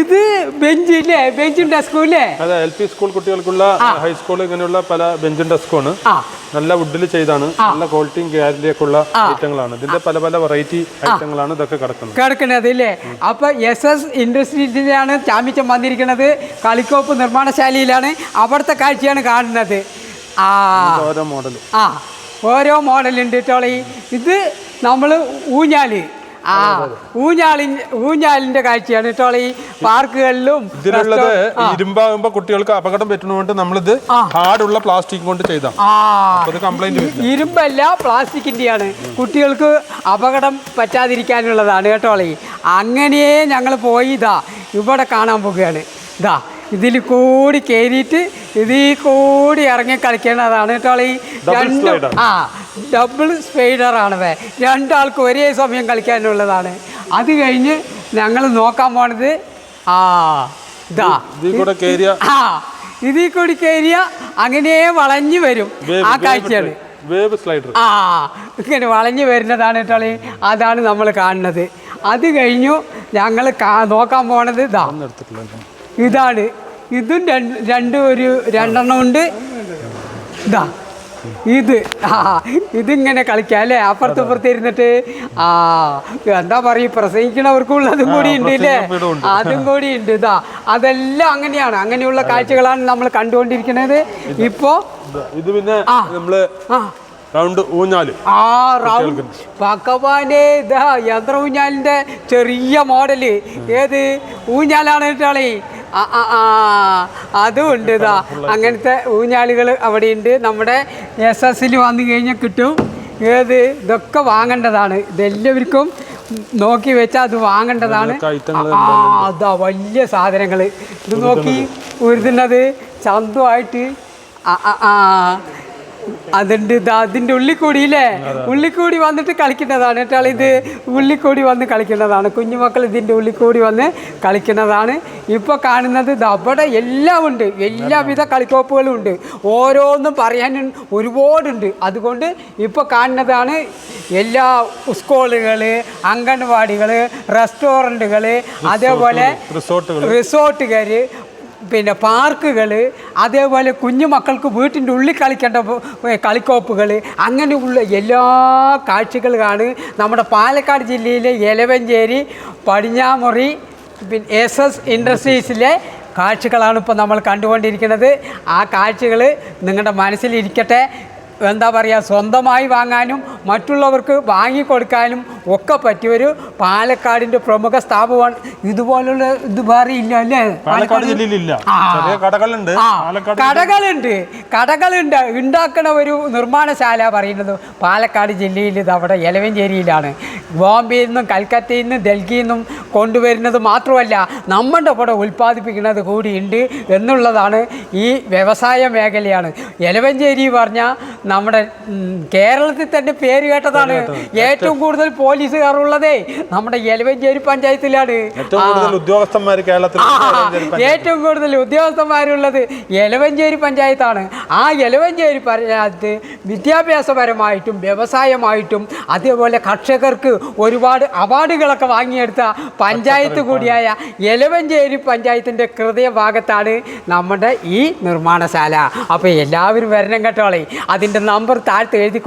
ഇത് ബെഞ്ചില്ലേ? ബെഞ്ചും ഡെസ്കും ഇല്ലേ? അതെ എൽ പി സ്കൂൾ കുട്ടികൾക്കുള്ള ഹൈസ്കൂൾ ഇങ്ങനെയുള്ള പല ബെഞ്ചും ഡെസ്കുമാണ് ആണ്. നല്ല വുഡിൽ ചെയ്താണ്. നല്ല ക്വാളിറ്റിയും ഗ്യാരണ്ടിയൊക്കെ ഉള്ള ഐറ്റങ്ങളാണ്. ഇതിന്റെ പല പല വെറൈറ്റി ഐറ്റങ്ങളാണ് ഇതൊക്കെ കിടക്കുന്നത്. കിടക്കുന്നത് ഇല്ലേ? അപ്പൊ എസ് എസ് ഇൻഡസ്ട്രീസിലാണ് ചാമ്പിച്ചം വന്നിരിക്കുന്നത്. കളിക്കോപ്പ് നിർമ്മാണശാലയിലാണ് അവിടുത്തെ കാഴ്ചയാണ് കാണുന്നത്. ആ. ഓരോ മോഡൽ ആ. ഓരോ മോഡലുണ്ട് ടോളി. ഇത് നമ്മൾ ഊഞ്ഞാൽ. ആ ഊഞ്ഞാളി ഊഞ്ഞാലിന്റെ കാഴ്ചയാണ് കേട്ടോ ഈ പാർക്കുകളിലും ഇതിനുള്ളത് ഇരുമ്പാകുമ്പോ കുട്ടികൾക്ക് അപകടം പറ്റുന്നതുകൊണ്ട് നമ്മളിത് ഹാർഡുള്ള പ്ലാസ്റ്റിക് കൊണ്ട് ചെയ്താ. ആ. കംപ്ലൈന്റ് വരില്ല ഇരുമ്പല്ല പ്ലാസ്റ്റിക്കിന്റെയാണ്. കുട്ടികൾക്ക് അപകടം പറ്റാതിരിക്കാനുള്ളതാണ് കേട്ടോളി അങ്ങനെ ഞങ്ങൾ പോയി ഇതാ ഇവിടെ കാണാൻ പോകുകയാണ് ഇതാ ഇതിൽ കൂടി കയറിയിട്ട് ഇതിൽ കൂടി ഇറങ്ങി കളിക്കേണ്ടതാണ് രണ്ട് ആ ഡബിൾ സ്പൈഡറാണത് രണ്ടാൾക്ക് ഒരേ സമയം കളിക്കാനുള്ളതാണ്. അത് കഴിഞ്ഞ് ഞങ്ങൾ നോക്കാൻ പോണത് ആ ഇതാ ആ ഇതിൽ കൂടി കയറിയ അങ്ങനെ വളഞ്ഞു വരും. ആ കാഴ്ചയാണ് വേവ് സ്ലൈഡർ. ആ ഇങ്ങനെ വളഞ്ഞു വരുന്നതാണ് കേട്ടോളി അതാണ് നമ്മൾ കാണുന്നത്. അത് കഴിഞ്ഞു ഞങ്ങൾ നോക്കാൻ പോണത് ഇതാ ഇതാണ്. ഇതും രണ്ട് രണ്ടും ഒരു രണ്ടെണ്ണം ഉണ്ട്. ഇതാ ഇത് ആ ഇതിങ്ങനെ കളിക്കാം അല്ലേ? അപ്പുറത്ത് ഇപ്പുറത്ത് ഇരുന്നിട്ട് ആ എന്താ പറയുക പ്രസംഗിക്കണവർക്കുള്ളതും കൂടി ഉണ്ട് ഇല്ലേ? അതും കൂടി ഉണ്ട് ഇതാ. അതെല്ലാം അങ്ങനെയാണ്. അങ്ങനെയുള്ള കാഴ്ചകളാണ് നമ്മൾ കണ്ടുകൊണ്ടിരിക്കുന്നത് ഇപ്പോ ഇത് പിന്നെ നമ്മൾ റൗണ്ട് ഊഞ്ഞാൽ. ആ റൗണ്ട്. ഭഗവാനെ ഇതാ യന്ത്ര ഊഞ്ഞാലിന്റെ ചെറിയ മോഡൽ. ഏത്? ഊഞ്ഞാലാണ് കേട്ടാളി അതും ഉണ്ട് ഇതാ. അങ്ങനത്തെ ഊഞ്ഞാലുകൾ അവിടെ ഉണ്ട് നമ്മുടെ എസ് എസിൽ വന്നു കഴിഞ്ഞാൽ കിട്ടും. ഏത്? ഇതൊക്കെ വാങ്ങേണ്ടതാണ്. ഇതെല്ലാവർക്കും നോക്കി വെച്ചാൽ അത് വാങ്ങേണ്ടതാണ്. അതാ വലിയ സാധനങ്ങൾ. ഇത് നോക്കി ഉരുതുന്നത് ചന്തമായിട്ട് ആ ആ. അതുണ്ട് ഇത് അതിന്റെ ഉള്ളിക്കൂടിയില്ലേ? ഉള്ളിക്കൂടി വന്നിട്ട് കളിക്കുന്നതാണ് കേട്ടാൽ ഇത് ഉള്ളിക്കൂടി വന്ന് കളിക്കുന്നതാണ്. കുഞ്ഞുമക്കൾ ഇതിന്റെ ഉള്ളിക്കൂടി വന്ന് കളിക്കുന്നതാണ്. ഇപ്പോൾ കാണുന്നത് അവിടെ എല്ലാം ഉണ്ട്. എല്ലാവിധ കളിക്കോപ്പുകളും ഉണ്ട്. ഓരോന്നും പറയാൻ ഒരുപാടുണ്ട്. അതുകൊണ്ട് ഇപ്പോൾ കാണുന്നതാണ് എല്ലാ സ്കൂളുകൾ അംഗൻവാടികൾ റെസ്റ്റോറന്റുകൾ അതേപോലെ റിസോർട്ടുകൾ പിന്നെ പാർക്കുകൾ അതേപോലെ കുഞ്ഞു മക്കൾക്ക് വീട്ടിന്റെ ഉള്ളിൽ കളിക്കേണ്ട കളിക്കോപ്പുകൾ അങ്ങനെയുള്ള എല്ലാ കാഴ്ചകളാണ് നമ്മുടെ പാലക്കാട് ജില്ലയിലെ എലവഞ്ചേരി പടിഞ്ഞാമുറി പിന്നെ എസ് എസ് ഇൻഡസ്ട്രീസിലെ കാഴ്ചകളാണ് ഇപ്പോൾ നമ്മൾ കണ്ടുകൊണ്ടിരിക്കുന്നത്. ആ കാഴ്ചകൾ നിങ്ങളുടെ മനസ്സിലിരിക്കട്ടെ. എന്താ പറയുക സ്വന്തമായി വാങ്ങാനും മറ്റുള്ളവർക്ക് വാങ്ങിക്കൊടുക്കാനും ഒക്കെ പറ്റിയൊരു പാലക്കാടിന്റെ പ്രമുഖ സ്ഥാപനമാണ് ഇതുപോലുള്ള ഇത് വേറെ ഇല്ല അല്ലേ? പാലക്കാട് ജില്ലയിലില്ല കടകളുണ്ട്. കടകളുണ്ട്. കടകളുണ്ട്. ഉണ്ടാക്കണ ഒരു നിർമ്മാണശാല പറയുന്നത് പാലക്കാട് ജില്ലയിൽ ഇത് അവിടെ എലവഞ്ചേരിയിലാണ്. ബോംബെയിൽ നിന്നും കൽക്കത്തയിൽ നിന്നും ഡൽഹിയിൽ നിന്നും കൊണ്ടുവരുന്നത് മാത്രമല്ല നമ്മുടെ ഇവിടെ ഉൽപ്പാദിപ്പിക്കുന്നത് കൂടിയുണ്ട് എന്നുള്ളതാണ് ഈ വ്യവസായ മേഖലയാണ്. എലവഞ്ചേരി പറഞ്ഞാൽ നമ്മുടെ കേരളത്തിൽ തന്നെ പേര് കേട്ടതാണ്. ഏറ്റവും കൂടുതൽ പോലീസുകാർ ഉള്ളതേ നമ്മുടെ എലവഞ്ചേരി പഞ്ചായത്തിലാണ്. ഉദ്യോഗസ്ഥന്മാർ കേരളത്തിൽ ഏറ്റവും കൂടുതൽ ഉദ്യോഗസ്ഥന്മാരുള്ളത് എലവഞ്ചേരി പഞ്ചായത്താണ്. ആ എലവഞ്ചേരി പഞ്ചായത്ത് വിദ്യാഭ്യാസപരമായിട്ടും വ്യവസായമായിട്ടും അതേപോലെ കർഷകർക്ക് ഒരുപാട് അവാർഡുകളൊക്കെ വാങ്ങിയെടുത്ത പഞ്ചായത്ത് കൂടിയായ എലവഞ്ചേരി പഞ്ചായത്തിന്റെ ഹൃദയഭാഗത്താണ് നമ്മുടെ ഈ നിർമ്മാണശാല. അപ്പോൾ എല്ലാവരും വരണം കേട്ടോളെ അതിന്റെ നമ്പർ താഴത്ത് എഴുതി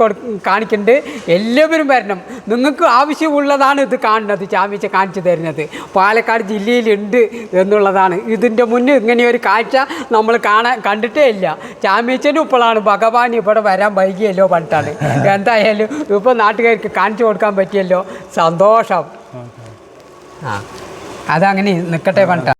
കാണിക്കുന്നുണ്ട് എല്ലാവരും വരണം. നിങ്ങൾക്ക് ആവശ്യമുള്ളതാണ് ഇത് കാണുന്നത് ചാമ്പിച്ച കാണിച്ചു തരുന്നത്. പാലക്കാട് ജില്ലയിലുണ്ട് എന്നുള്ളതാണ്. ഇതിന്റെ മുന്നേ ഇങ്ങനെ ഒരു കാഴ്ച നമ്മൾ കാണാൻ കണ്ടിട്ടേ ഇല്ല. ചാമ്പ്യച്ചനും ഇപ്പോഴാണ് ഭഗവാൻ ഇവിടെ വരാൻ വൈകിയല്ലോ പണ്ടാണ് എന്തായാലും ഇപ്പോൾ നാട്ടുകാർക്ക് കാണിച്ചു കൊടുക്കാൻ പറ്റിയല്ലോ. സന്തോഷം. ആ അതങ്ങനെ നിൽക്കട്ടെ പറഞ്ഞിട്ടാണ്.